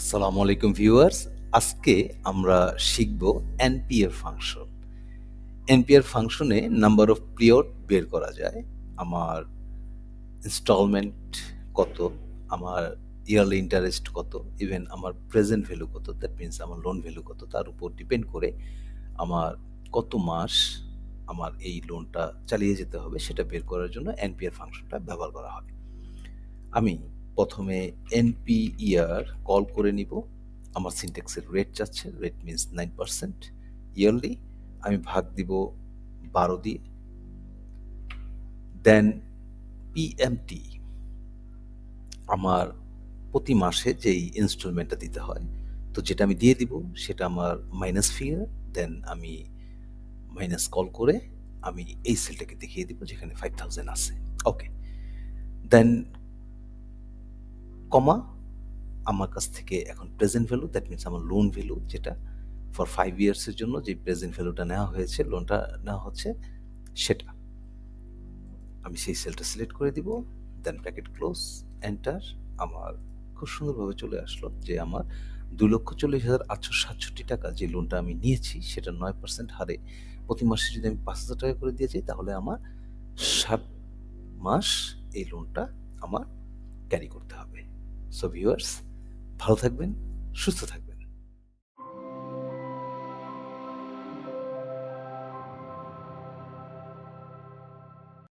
আসসালামু আলাইকুম ভিউয়ার্স। আজকে আমরা শিখব এনপিএর ফাংশন। এনপিআর ফাংশনে নাম্বার অফ পিরিয়ড বের করা যায়। আমার ইনস্টলমেন্ট কত? আমার ইয়ারলি ইন্টারেস্ট কত? ইভেন আমার প্রেজেন্ট ভ্যালু কত? দ্যাট মিনস আমার লোন ভ্যালু কত? তার উপর ডিপেন্ড করে আমার কত মাস আমার এই লোনটা চালিয়ে যেতে হবে, সেটা বের করার জন্য এনপিআর ফাংশনটা ব্যবহার করা হবে। আমি প্রথমে এনপি ইয়ার কল করে নিব। আমার সিনটেক্সের রেট যাচ্ছে rate means nine percent yearly আমি ভাগ দিব বারো দিয়ে। দেন পিএমটি আমার প্রতি মাসে যেই ইনস্টলমেন্টটা দিতে হয়, তো যেটা আমি দিয়ে দিব সেটা আমার মাইনাস ফিগার দেন আমি মাইনাস কল করে আমি এই সেলটাকে দেখিয়ে দিব যেখানে ফাইভ থাউজেন্ড আছে। ওকে দেন কমা আমার কাছ থেকে এখন প্রেজেন্ট ভ্যালু দ্যাট মিনস আমার লোন ভ্যালু যেটা ফর ফাইভ ইয়ার্সের জন্য যে প্রেজেন্ট ভ্যালুটা নেওয়া হয়েছে লোনটা নেওয়া হচ্ছে, সেটা। আমি সেই সেলটা সিলেক্ট করে দিব দেন প্যাকেট ক্লোজ এন্টার আমার খুব সুন্দরভাবে চলে আসলো যে আমার দু লক্ষ চল্লিশ হাজার আটশো সাতষট্টি টাকা যে লোনটা আমি নিয়েছি, সেটা নয় পার্সেন্ট হারে প্রতি মাসে যদি আমি পাঁচ হাজার টাকা করে দিয়েছি তাহলে আমার সাত মাস এই লোনটা আমার ক্যারি করতে সো ভিউয়ার্স ভালো থাকবেন সুস্থ থাকবেন।